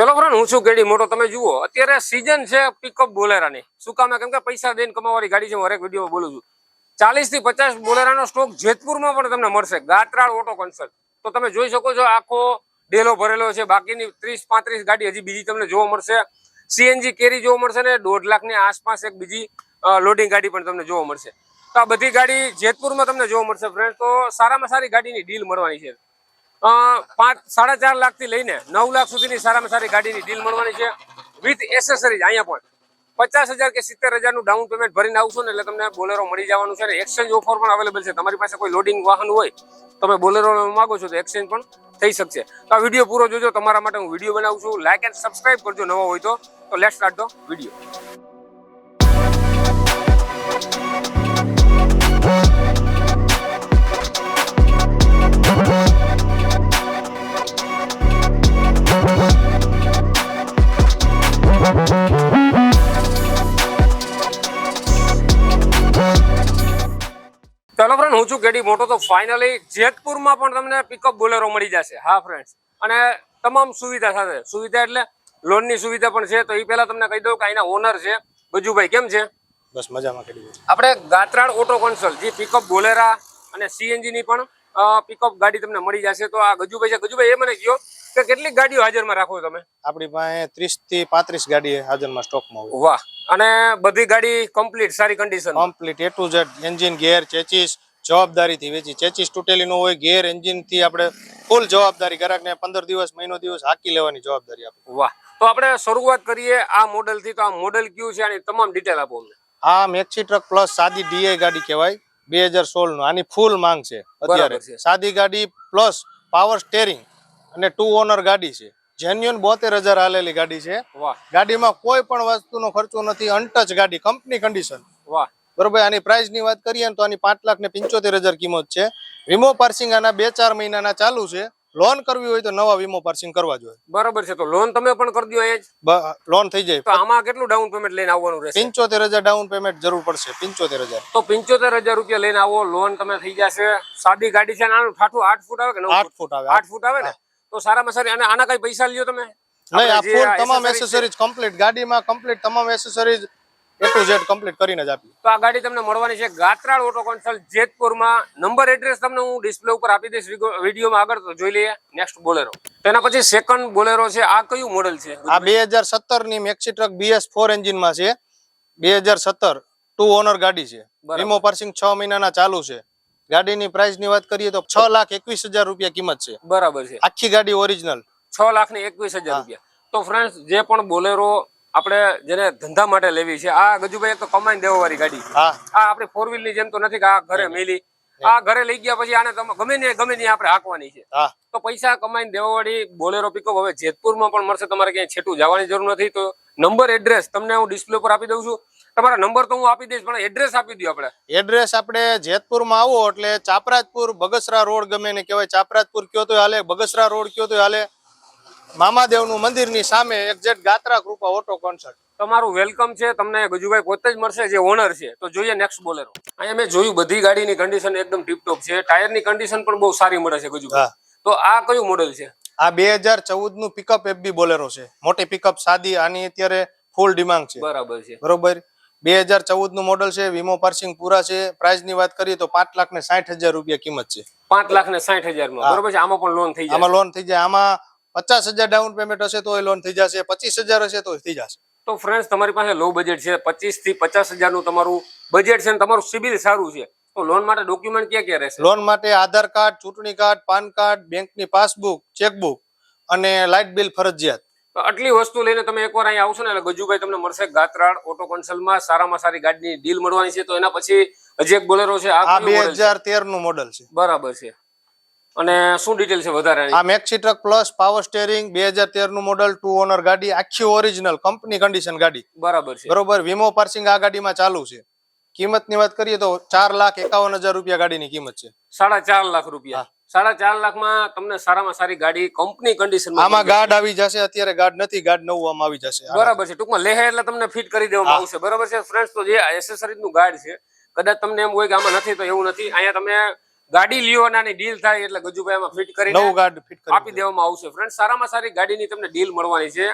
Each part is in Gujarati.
ચલો ફ્રેન્ડ, હું છું ગેડી, મોટો, તમે જુઓ. અત્યારે સીઝન છે પિકઅપ બોલેરાની. શું કામ? કેમ કે પૈસા દઈને કમાવાની ગાડી છે, હું હરેક વીડિયો બોલું છું. ચાલીસથી પચાસ બોલેરાનો સ્ટોક જેતપુરમાં પણ તમને મળશે. ગાત્રાળ ઓટો કન્સલ્ટ તો તમે જોઈ શકો છો, આખો ડેલો ભરેલો છે. બાકીની ત્રીસ, પાંત્રીસ ગાડી હજી બીજી તમને જોવા મળશે. સીએનજી કેરી જોવા મળશે ને, દોઢ લાખની આસપાસ એક બીજી લોડિંગ ગાડી પણ તમને જોવા મળશે. તો આ બધી ગાડી જેતપુરમાં તમને જોવા મળશે ફ્રેન્ડ તો સારામાં સારી ગાડીની ડીલ મળવાની છે. પાંચ, સાડા ચાર લાખથી લઈને નવ લાખ સુધીની સારામાં સારી ગાડીની ડીલ મળવાની છે. વિથ એસેસરીઝ અહીંયા પણ. પચાસ હજાર કે સિત્તેર હજારનું ડાઉન પેમેન્ટ ભરીને આવશો ને એટલે તમને બોલેરો મળી જવાનું છે. અને એક્સચેન્જ ઓફર પણ અવેલેબલ છે. તમારી પાસે કોઈ લોડિંગ વાહન હોય, તમે બોલેરો માંગો છો તો એક્સચેન્જ પણ થઈ શકશે. તો આ વીડિયો પૂરો જોજો. તમારા માટે હું વીડિયો બનાવું છું. લાઇક એન્ડ સબસ્ક્રાઇબ કરજો નવો હોય તો. લેટ સ્ટાર્ટ ધ વીડિયો હું છું કેડી મોટો તો ફાઇનલી જેતપુરમાં પણ તમને પિકઅપ બોલેરો મળી જશે. હા ફ્રેન્ડ્સ અને તમામ સુવિધા સાથે. સુવિધા એટલે લોનની સુવિધા પણ છે તો એ પહેલાં તમને કહી દઉં કે અહીંના ઓનર છે ગજુભાઈ કેમ છે? બસ મજામાં કરી આપણે ગાત્રાળ ઓટો કન્સલ્ટ જે પિકઅપ બોલેરા અને સીએનજી ની પણ પિકઅપ ગાડી તમને મળી જશે. તો આ ગજુભાઈ છે ગજુભાઈ એ મને કહો કે કેટલીક ગાડીઓ હાજરમાં રાખો તમે? આપણી પાસે ત્રીસથી પાંત્રીસ ગાડી હાજરમાં સ્ટોકમાં વાહ. અને બધી ગાડી કમ્પ્લીટ સારી condition complete A to Z engine gear chassis જવાબદારીથી વેચી. ચેચીસ તૂટેલી ન હોય ગેર એન્જિનથી આપણે ફૂલ જવાબદારી ગ્રાહકને પંદર દિવસ મહિનો દિવસ હાકી લેવાની જવાબદારી આપે વાહ. તો આપણે શરૂઆત કરીએ આ મોડલથી. તો આ મોડેલ કયું છે? આની તમામ ડિટેલ આપો અમને. આ મેક્સી ટ્રક પ્લસ સાદી ડીઆઈ ગાડી કહેવાય બે હજાર સોળનું આની ફૂલ માંગ છે અત્યારે. સાદી ગાડી પ્લસ પાવર સ્ટેરિંગ અને ટુ ઓનર ગાડી છે. જેન્યુન બોતેર હજાર હાલેલી ગાડી છે. વાહ. ગાડીમાં કોઈ પણ વસ્તુનો ખર્ચો નથી. અનટચ ગાડી કંપની કન્ડિશન વાહ. બરોબર આની પ્રાઇસની વાત કરીએ તો આની પાંચ લાખ ને પંચોતેર હજાર કિંમત છે. વીમો પાર્સિંગ આના બે ચાર મહિનાના ચાલુ છે. લોન કરવી હોય તો નવા વીમો પાર્સિંગ કરવા જોઈએ. બરોબર છે તો લોન તમે પણ કરી દો એ જ? લોન થઈ જાય. તો આમાં કેટલું ડાઉન પેમેન્ટ લઈને આવવાનું રહેશે? પંચોતેર હજાર ડાઉન પેમેન્ટ જરૂર પડશે પંચોતેર હજાર. તો પંચોતેર હજાર રૂપિયા લઈને આવો લોન તમે થઈ જશે. સાદી ગાડી છે નાનું આનું ઠાઠું આઠ ફૂટ આવે કે નવ આઠ ફૂટ? આવે આઠ ફૂટ આવે ને? તો સારામાં સારી અને આના કઈ પૈસા લ્યો તમે? નહીં આ ફૂલ તમામ એસેસરીઝ કમ્પ્લીટ ગાડીમાં કમ્પ્લીટ તમામ accessories A to Z complete કરીને જ આપી તો આ ગાડી તમને મળવાની છે ગાત્રાળ ઓટો કન્સલ્ટ જેતપુરમાં. નંબર એડ્રેસ તમને હું ડિસ્પ્લે ઉપર આપી દઈશ વિડીયોમાં આગળ તો જોઈ લઈએ. નેક્સ્ટ બોલેરો તેના પછી સેકન્ડ બોલેરો છે. આ કયું મોડેલ છે? આ બે હજાર સત્તરની મેક્સી ટ્રક બીએસ ફોર એન્જિનમાં છે. બે હજાર સત્તર ટુ ઓનર ગાડી છે. વીમો પાર્સિંગ છ મહિનાના ચાલુ છે. ગાડીની પ્રાઇસની વાત કરીએ તો છ લાખ એકવીસ હજાર રૂપિયા કિંમત છે. બરાબર છે. આખી ગાડી ઓરિજિનલ છ લાખ ને એકવીસ હજાર રૂપિયા. તો ફ્રેન્ડ્સ જે પણ બોલેરો આપણે જેને ધંધા માટે લેવી છે આ ગજુભાઈ એક તો કમાઈને દેવા વાળી ગાડી આ આપણી ફોર વ્હીલની જેમ તો નથી કે આ ઘરે મેલી. આ ઘરે લઈ ગયા પછી આને ગમે ને ગમે ને આપણે હાંકવાની છે. તો પૈસા કમાઈને દેવાવાળી બોલેરો પિકઅપ હવે જેતપુરમાં પણ મળશે તમારે ક્યાંય છેટું જવાની જરૂર નથી. તો નંબર એડ્રેસ તમને હું ડિસ્પ્લે પર આપી દઉં છું. તમારા નંબર તો હું આપી દઈશ પણ એડ્રેસ આપી દો આપણે. એડ્રેસ આપણે જેતપુરમાં આવો એટલે ચાપરાજપુર બગસરા રોડ ગમે ને કહેવાય. ચાપરાજપુર કયો તો હાલે બગસરા રોડ કયો તો હાલે. મામાદેવનું મંદિરની સામે exact Gatra Krupa auto consult તમારું વેલકમ છે. તમને ગજુભાઈ પોતે જ મળશે જે ઓનર છે. તો જોઈએ નેક્સ્ટ બોલેરો. અહીંયા મેં જોયું બધી ગાડીની કન્ડિશન એકદમ ટીપટોપ છે. ટાયરની કન્ડિશન પણ બહુ સારી મળે છે ગજુભાઈ. તો આ કયું મોડેલ છે? આ બે હજાર ચૌદનું પિકઅપ એફબી બોલેરો છે. મોટી પિકઅપ સાદી આની અત્યારે ફૂલ ડિમાન્ડ છે. બરાબર છે. બરોબર? બે હજાર ચૌદનું મોડલ છે વીમો પાર્સિંગ પૂરા છે. પ્રાઇસની વાત કરીએ તો પાંચ લાખ ને સાઠ હજાર રૂપિયા કિંમત છે. પાંચ લાખ ને સાઠ હજારમાં બરોબર છે? આમાં પણ લોન થઈ જાય. આમાં લોન થઈ જાય. આમાં પચાસ હજાર ડાઉન પેમેન્ટ હશે તો લોન થઈ જશે પચીસ હજાર હશે તો થઈ જશે. તો ફ્રેન્ડ તમારી પાસે લો બજેટ છે પચીસથી પચાસ હજારનું તમારું બજેટ છે તમારું સિબિલ સારું છે. તો લોન માટે ડોક્યુમેન્ટ ક્યાં ક્યાં રહેશે? લોન માટે આધાર કાર્ડ ચૂંટણી કાર્ડ પાન કાર્ડ બેંકની પાસબુક ચેકબુક અને લાઇટ બિલ ફરજિયાત. આટલી વસ્તુ લઈને તમે એકવાર અહીંયા આવશો ને એટલે ગજુભાઈ તમને મળશે ગાત્રાળ ઓટો કન્સલ્ટમાં સારામાં સારી ગાડીની ડીલ મળવાની છે. તો એના પછી હજી એક બોલેરો છે આ બે હજાર તેરનું મોડલ છે. બરાબર છે. અને શું ડિટેલ છે વધારે આ maxi truck plus power steering બે હજાર તેરનું મોડલ ટુ ઓનર ગાડી આખી ઓરિજિનલ કંપની કન્ડિશન ગાડી. બરાબર છે. બરોબર વીમો પાર્સિંગ આ ગાડીમાં ચાલુ છે. કિંમતની વાત કરીએ તો ચાર લાખ એકાવન હજાર રૂપિયા ગાડીની કિંમત છે. સાડા ચાર લાખ રૂપિયા. સાડા ચાર લાખમાં તમને સારામાં સારી ગાડી કંપની કન્ડિશન આમાં ગાર્ડ આવી જશે અત્યારે ગાર્ડ નથી ગાર્ડ નવું આમાં આવી જશે. બરાબર છે. ટૂંકમાં લેહે એટલે તમને ફિટ કરી દેવામાં આવશે. બરાબર છે? ફ્રેન્ડ્સ તો જે એસેસરીઝનું ગાર્ડ છે કદાચ તમને એમ હોય કે આમાં નથી તો એવું નથી. અહીંયા તમે ગાડી લ્યો અને ડીલ થાય એટલે ગજુભાઈ એમાં ફિટ નવું કરી આપી દેવામાં આવશે. ફ્રેન્ડ સારામાં સારી ગાડીની તમને ડીલ મળવાની છે.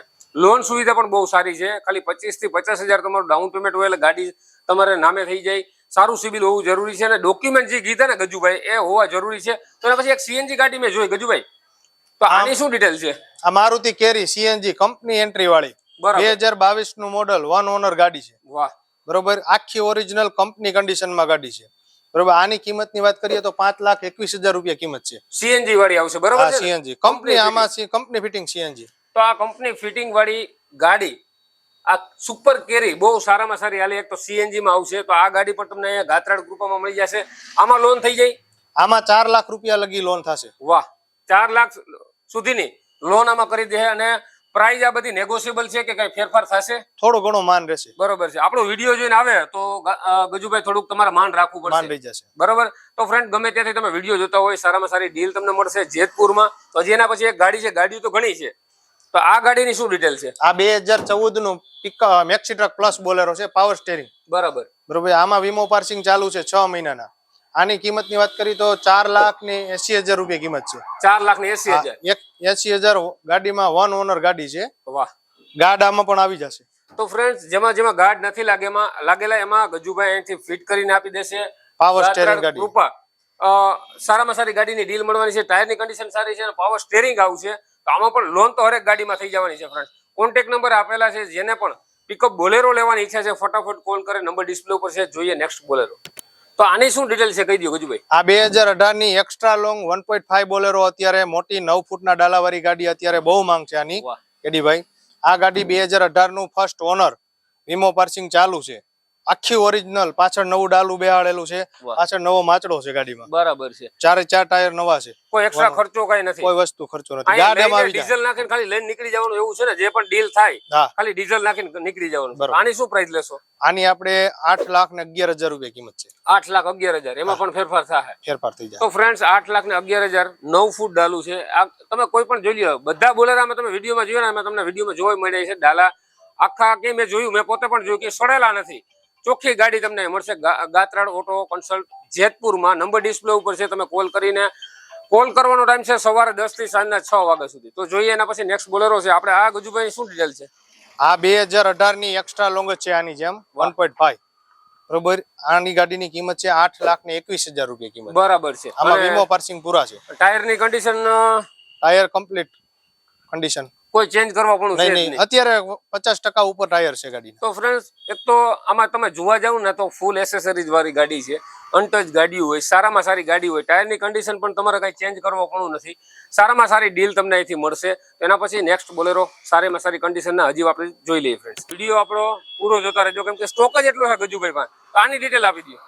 લોન સુવિધા પણ બહુ સારી છે. ખાલી પચીસથી પચાસ હજાર તમારું ડાઉન પેમેન્ટ હોય એટલે ગાડી તમારે નામે થઈ જાય. સારું સિબિલ હોવું જરૂરી છે અને ડોક્યુમેન્ટ જે કીધા ને ગજુભાઈ એ હોવા જરૂરી છે. તો એના પછી એક સીએનજી ગાડી મેં જોઈ ગજુભાઈ. તો આની શું ડિટેલ છે? આ Maruti carry CNG company entry વાળી. બે હજાર બાવીસનું મોડલ વન ઓનર ગાડી છે. વાહ. બરોબર? આખી ઓરિજિનલ કંપની કન્ડિશનમાં ગાડી છે. બરોબર આની કિંમતની વાત કરીએ તો પાંચ લાખ એકવીસ હજાર રૂપિયા કિંમત છે. સીએનજી વાળી આવશે બરાબર? સીએનજી. કંપની આમાં કંપની ફિટિંગ સીએનજી. તો આ કંપની ફિટિંગ વાળી ગાડી આ સુપર કેરી બહુ સારામાં સારી હાલી. એક તો સીએનજી માં આવશે તો આ ગાડી પણ તમને અહીંયા ગાત્રાડ ગ્રુપમાં મળી જશે. આમાં લોન થઈ જાય? આમાં ચાર લાખ રૂપિયા લગી લોન થશે. વાહ ચાર લાખ સુધીની લોન આમાં કરી દે અને પ્રાઇસ આ બધી નેગોશિયેબલ છે કે કઈ ફેરફાર થશે? થોડો ઘણો માન રહેશે. બરોબર છે. આપણો વીડિયો જોઈને આવે તો ગજુભાઈ થોડુંક તમારે માન રાખવું માન રહી જશે. બરોબર? તો ફ્રેન્ડ ગમે ત્યાંથી તમે વીડિયો જોતા હોય સારામાં સારી ડીલ તમને મળશે જેતપુરમાં. તો હજી એના પછી એક ગાડી છે ગાડીઓ તો ઘણી છે. તો આ ગાડીની શું ડિટેલ છે? આ બે હજાર ચૌદનું pick maxi truck plus Bolero છે પાવર સ્ટેરિંગ બરાબર. બરોબર? આમાં વીમો પાર્સિંગ ચાલુ છે છ મહિનાના. આની કિંમતની વાત કરી તો ચાર લાખ ને એસી હજાર રૂપિયા કિંમત છે. ચાર લાખ ને એસી હજાર? એસી હજાર ગાડીમાં વન ઓનર ગાડી છે. વાહ. ગાડ આમાં પણ આવી જશે. તો ફ્રેન્ડ જેમાં જેમાં ગાર્ડ નથી લાગે એમાં લાગેલા એમાં ગજુભાઈ અહીંથી ફિટ કરીને આપી દેશે. પાવર સ્ટેરિંગ ગાડી. કૃપા. સારામાં સારી ગાડીની ડીલ મળવાની છે ટાયરની કન્ડિશન સારી છે અને પાવર સ્ટેરિંગ આવશે તો આમાં પણ લોન તો હરેક ગાડીમાં થઈ જવાની છે ફ્રેન્ડ કોન્ટેક્ટ નંબર આપેલા છે જેને પણ પિકઅપ બોલેરો લેવાની ઈચ્છા છે ફટાફટ કોલ કરે નંબર ડિસ્પ્લે ઉપર છે જોઈએ નેક્સ્ટ બોલેરો. તો આની શું ડિટેલ છે કહી દો ગજુભાઈ આ બે હજાર અઢારની extra long one point five Bolero અત્યારે મોટી નવ ફૂટના ડાલાવાળી ગાડી અત્યારે બહુ માંગ છે આની. કેડીભાઈ આ ગાડી બે હજાર અઢારનું ફર્સ્ટ ઓનર વીમો પાર્સિંગ ચાલુ છે. આખી ઓરિજિનલ પાછળ નવું ડાલું બેહાડેલું છે પાછળ નવો માચડો છે ગાડીમાં. બરાબર છે. ચારે ચાર ટાયર નવા છે. કોઈ એક્સ્ટ્રા ખર્ચો કઈ નથી. કોઈ વસ્તુ ખર્ચો નથી. ડીઝલ નાખીને ખાલી લઈને નીકળી જવાનું એવું છે ને જે પણ ડીલ થાય ખાલી ડીઝલ નાખીને નીકળી જવાનું. આની શું પ્રાઇસ લેશો? આની આપણે આઠ લાખ ને અગિયાર હજાર રૂપિયા કિંમત છે. આઠ લાખ અગિયાર હજાર. એમાં પણ ફેરફાર થાય ફેરફાર થઈ જાય. તો ફ્રેન્ડ્સ આઠ લાખ ને અગિયાર હજાર નવ ફૂટ ડાલું છે. આ તમે કોઈ પણ જોઈ લો બધા બોલેરામાં તમે વિડીયોમાં જોયો ને એમાં તમને વિડીયોમાં જોવા મળે છે. ડાલા આખા કે મેં જોયું મેં પોતે પણ જોયું કે સડેલા નથી. ચોખ્ખી ગાડી તમને મળશે. ગાત્રાળ ઓટો કન્સલ્ટ જેતપુરમાં. નંબર ડિસ્પ્લે ઉપર છે તમે કોલ કરીને કોલ કરવાનો ટાઈમ છે સવારે દસથી સાંજના છ વાગ્યા સુધી. તો જોઈએ એના પછી નેક્સ્ટ બોલેરો છે. આપણે આ ગજુભાઈ શું ડિટેલ છે? આ બે હજાર અઢારની એક્સ્ટ્રા લોંગ છે આની જેમ. વન પોઈન્ટ ફાઈવ બરોબર? આની ગાડીની કિંમત છે આઠ લાખ ને એકવીસ હજાર રૂપિયા કિંમત. બરાબર છે. આમાં વીમો પાર્સિંગ પૂરા છે. ટાયરની કન્ડિશન ટાયર કમ્પ્લીટ કન્ડિશન કોઈ ચેન્જ કરવા પણ નહીં નહીં. નહીં. અત્યારે પચાસ ટકા ઉપર ટાયર છે ગાડી તો ફ્રેન્ડ્સ એક તો આમાં તમે જોવા જાવ ને તો ફૂલ એસેસરીઝ વાળી ગાડી છે. અનટચ ગાડી હોય સારામાં સારી ગાડી હોય ટાયરની કન્ડિશન પણ તમારે કંઈ ચેન્જ કરવો પણ નથી. સારામાં સારી ડીલ તમને અહીંથી મળશે. એના પછી નેક્સ્ટ બોલેરો સારીમાં સારી કન્ડિશનના હજી આપણે જોઈ લઈએ ફ્રેન્ડ્સ વીડિયો આપણો પૂરો જોતા રહેજો કેમ કે સ્ટોક જ એટલો છે ગજુભાઈ પાસે. આની ડિટેલ આપી દઈએ.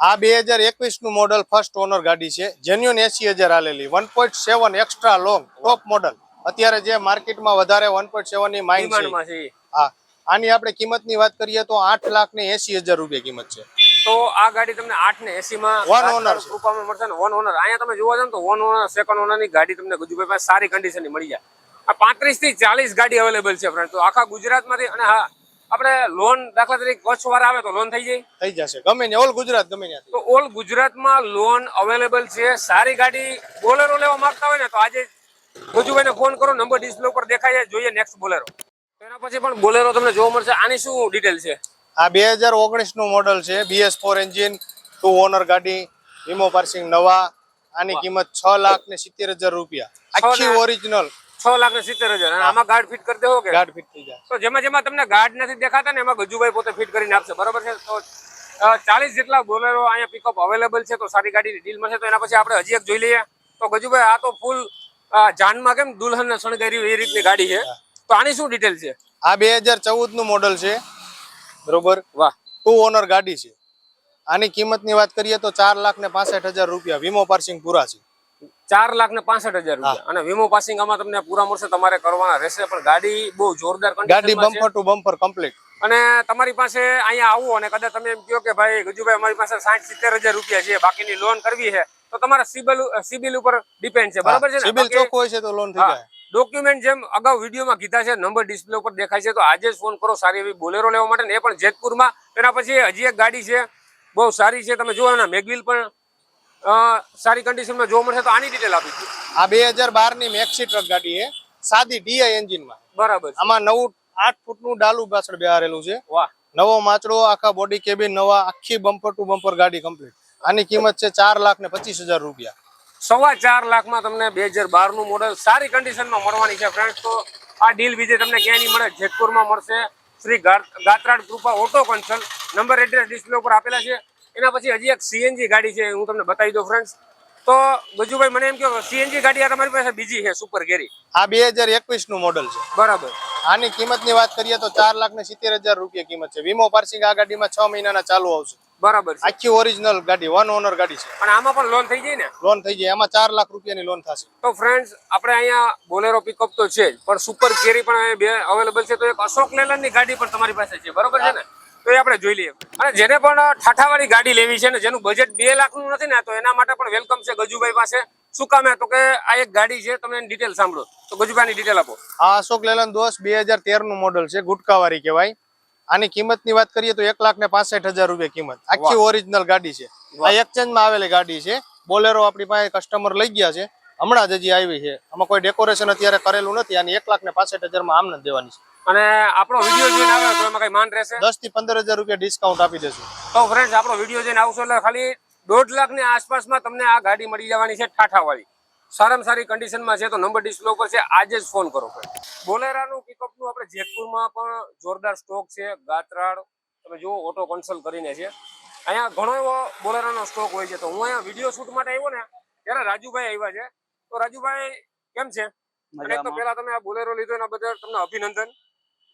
આ બે હજાર એકવીસનું મોડલ ફર્સ્ટ ઓનર ગાડી છે. જેન્યુન એસી હજાર આલેલી one point seven extra long top model અત્યારે જે માર્કેટમાં વધારે વન પોઈન્ટ સેવનની માંગ છે. હા આની આપણે કિંમતની વાત કરીએ તો આઠ લાખ ને એસી હજાર રૂપિયા કિંમત છે. તો આ ગાડી તમને આઠ ને એસી માં owner રૂપામાં મળશે ને વન ઓનર અહીંયા તમે જોવા જાવ તો વન ઓનર સેકન્ડ ઓનરની ગાડી તમને ગજુભાઈ પાસે સારી કન્ડિશનની મળી જાય. આ પાંત્રીસથી ચાલીસ ગાડી અવેલેબલ છે ફ્રેન્ડ તો આખા ગુજરાતમાંથી અને હા આપણે લોન દાખલા તરીકે કચ્છ વાર આવે તો લોન થઈ જાય. થઈ જશે. ગમે ને ઓલ ગુજરાત ગમે ને તો ઓલ ગુજરાતમાં લોન અવેલેબલ છે. સારી ગાડી બોલેરો લેવા માંગતા હોય ને તો આજે ગજુભાઈને ફોન કરો નંબર ડિસ્પ્લે ઉપર દેખાય છે જોઈએ નેક્સ્ટ બોલેરો. તો એના પછી પણ બોલેરો તમને જોવા મળશે. આની શું ડિટેલ છે? આ બે હજાર ઓગણીસનું મોડલ છે BS four engine two owner ગાડી વીમો પાર્સિંગ નવા આની કિંમત છ લાખ ને સિત્તેર હજાર રૂપિયા. આખી ઓરિજિનલ છ લાખ ને સિત્તેર હજાર. આમાં ગાર્ડ ફિટ કરી દેવો કે? ગાર્ડ ફિટ થઈ જાય. તો જેમાં જેમાં તમને ગાર્ડ નથી દેખાતા ને એમાં ગજુભાઈ પોતે ફિટ કરીને આપશે. બરાબર છે? તો ચાલીસ જેટલા બોલેરો અહીંયા પિકઅપ અવેલેબલ છે તો સારી ગાડીની ડીલ મળશે. તો એના પછી આપણે હજી એક જોઈ લઈએ. તો ગજુભાઈ આ તો ફૂલ જાનમાં કેમ દુલ્હન શણગારી એ રીતની ગાડી છે? તો આની શું ડિટેલ છે? આ બે હજાર ચૌદનું મોડલ છે. બરોબર? વાહ. ટુ ઓનર ગાડી છે. આની કિંમતની વાત કરીએ તો ચાર લાખ ને પાસઠ હજાર રૂપિયા વીમો પાર્સિંગ પૂરા છે. ચાર લાખ ને પાસઠ હજાર રૂપિયા. અને વીમો પાસિંગ આમાં તમને પૂરા મળશે તમારે કરવાના રહેશે પણ ગાડી બહુ જોરદાર ગાડી. બમ્પર ટુ બમ્પર કમ્પ્લીટ અને તમારી પાસે અહીંયા આવો અને કદાચ તમે એમ કહો કે ભાઈ ગજુભાઈ અમારી પાસે સાઠ સિત્તેર હજાર રૂપિયા છે બાકીની લોન કરવી છે તો તમારા સિબિલ સિબિલ ઉપર ડિપેન્ડ છે બરાબર છે સિબિલ ચોખ્ખો હોય છે તો લોન થઈ જાય. ડોક્યુમેન્ટ જેમ અગાઉ વિડીયોમાં કીધા છે નંબર ડિસ્પ્લે ઉપર દેખાય છે તો આજે જ ફોન કરો સારી એવી બોલેરો લેવા માટે ને એ પણ જેતપુરમાં. તેના પછી હજી એક ગાડી છે બહુ સારી છે તમે ને મેગવિલ પણ સારી કન્ડિશનમાં જોવા મળશે તો આની ડિટેલ આપી આ બે હજાર બારની મેક્સી ટ્રક ગાડી છે સાદી ડીઆઈ એન્જિનમાં બરાબર આમાં નવું આઠ ફૂટનું ડાલુ પાછળ બેહારેલું છે. વાહ. નવો માચડો આખા બોડી કેબિન નવા આખી બમ્પર ટુ બમ્પર ગાડી કમ્પ્લીટ આની કિંમત છે ચાર લાખ ને પચીસ હજાર રૂપિયા. સવા ચાર લાખમાં તમને બે હજાર બારનું મોડલ સારી કન્ડિશનમાં મળવાની છે ફ્રેન્ડ તો આ ડીલ બીજે તમને ક્યાંય નહીં મળે. જેતપુરમાં મળશે. Shri Gatrad Krupa auto consult number address display ઉપર આપેલા છે. એના પછી હજી એક સીએનજી ગાડી છે હું તમને બતાવી દઉં ફ્રેન્ડ્સ તો ગજુભાઈ મને એમ કહો સીએનજી ગાડી આ તમારી પાસે બીજી છે સુપર કેરી આ બે હજાર એકવીસનું મોડલ છે. બરાબર. આની કિંમતની વાત કરીએ તો ચાર લાખ ને સિત્તેર હજાર રૂપિયા કિંમત છે. વીમો પાર્સિંગ આ ગાડીમાં છ મહિનાના ચાલુ આવશે. બરાબર આખી ઓરિજિનલ ગાડી વન ઓનર ગાડી છે. અને આમાં પણ લોન થઈ જાય ને? લોન થઈ જાય. એમાં ચાર લાખ રૂપિયાની લોન થશે. તો ફ્રેન્ડ્સ આપણે અહીંયા બોલેરો પિકઅપ તો છે જ પણ સુપર કેરી પણ બે અવેલેબલ છે. તો એક અશોક લેલનની ગાડી પણ તમારી પાસે છે. બરોબર છે ને? તો એ આપણે જોઈ લઈએ. અને જેને પણ ઠાઠાવાળી ગાડી લેવી છે ને જેનું બજેટ બે લાખનું નથી ને તો એના માટે પણ વેલકમ છે ગજુભાઈ પાસે. શું કામ તો કે આ એક ગાડી છે તમે ડિટેલ સાંભળો. તો ગજુભાઈની ડિટેલ આપો. આ અશોક લેલન દોસ્ત બે હજાર તેરનું મોડલ છે ગુટકાવાળી કહેવાય. આની કિંમતની વાત કરીએ તો એક લાખ ને પાસઠ હજાર રૂપિયા કિંમત. આખી ઓરિજિનલ ગાડી છે. આ એક્સચેન્જમાં આવેલી ગાડી છે. બોલેરો આપણી પાસે કસ્ટમર લઈ ગયા છે. હમણાં જ હજી આવી છે. આમાં કોઈ ડેકોરેશન અત્યારે કરેલું નથી અને એક લાખ ને પાસઠ હજારમાં આમ જ દેવાની છે. અને આપણો વીડિયો જોઈને આવે તો એમાં કઈ માન રહેશે? દસથી પંદર હજાર રૂપિયા ડિસ્કાઉન્ટ આપી દેશું. તો ફ્રેન્ડ આપણો વીડિયો જોઈને આવશો એટલે ખાલી દોઢ લાખની આસપાસમાં તમને આ ગાડી મળી જવાની છે ઠાઠાવાળી. સારામાં સારી કન્ડિશનમાં છે તો નંબર ડિસ્પ્લે ઉપર છે આજે જ ફોન કરો friend. બોલેરાનું પિકઅપનું આપણે જેતપુરમાં પણ જોરદાર સ્ટોક છે ગાત્રાળ. તમે જુઓ ઓટો કન્સલ્ટ કરીને છે. અહીંયા ઘણો એવો બોલેરાનો સ્ટોક હોય છે. તો હું અહીંયા વીડિયો શૂટ માટે આવ્યો ને ત્યારે રાજુભાઈ આવ્યા છે. તો રાજુભાઈ કેમ છે? અને તો પેલા તમે આ બોલેરો લીધો એના બદલ તમને અભિનંદન.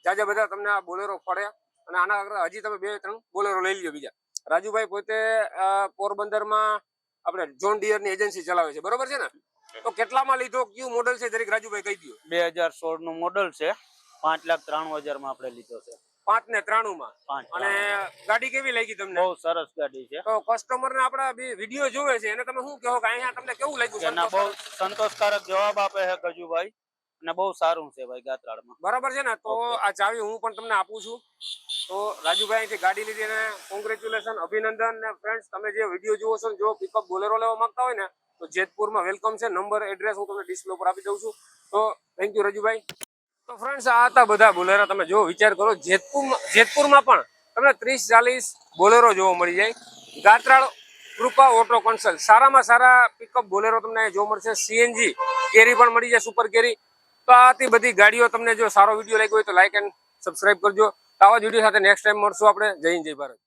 જાજા બધા તમને આ બોલેરો પડે અને આના આગળ હજી તમે બે ત્રણ બોલેરો લઈ લ્યો બીજા. રાજુભાઈ પોતે પોરબંદરમાં આપણે જોન ડિયરની એજન્સી ચલાવે છે. બરોબર છે ને? તો કેટલામાં લીધો? કયું મોડલ છે? દરેક રાજુભાઈ કહી દો બે હજાર સોળનું મોડલ છે. પાંચ લાખ ત્રાણું હજારમાં આપણે લીધો છે. પાંચ ને ત્રાણું માં અને ગાડી કેવી લાગી તમને? બહુ સરસ ગાડી છે. તો કસ્ટમર ને આપડા વીડિયો જોવે છે એને તમે શું કહો કે અહીંયા તમને કેવું લાગ્યું? બહુ સંતોષકારક? જવાબ આપે છે ગજુભાઈ. અને બહુ સારું છે ભાઈ ગાત્રાળમાં. બરાબર છે ને? તો આ ચાવી હું પણ તમને આપું છું. તો રાજુભાઈ અહીંથી ગાડી લીધી ને કોંગ્રેચ્યુલેશન અભિનંદન ને ફ્રેન્ડ્સ તમે જે વીડિયો જુઓ છો જો પિકઅપ બોલેરો લેવા માંગતા હોય ને તો જેતપુરમાં વેલકમ છે. નંબર એડ્રેસ હું તમને ડિસ્પ્લે ઉપર આપી દઉં છું. તો થેન્ક યુ રાજુભાઈ. તો ફ્રેન્ડ્સ આ હતા બધા બોલેરો. તમે જો વિચાર કરો, જેતપુરમાં જેતપુરમાં પણ તમને ત્રીસ, ચાલીસ બોલેરો જોવા મળી જાય. ગાત્રાળ કૃપા ઓટો કન્સલ્ટ સારામાં સારા પિકઅપ બોલેરો તમને જોવા મળશે. સીએનજી કેરી પણ મળી જાય સુપર કેરી. તો આથી બધી ગાડીઓ તમને જો સારો વીડિયો લાગ્યો હોય તો લાઇક એન્ડ સબસ્ક્રાઈબ કરજો. આવા જ વીડિયો સાથે નેક્સ્ટ ટાઈમ મળશું આપણે. જય જય ભારત.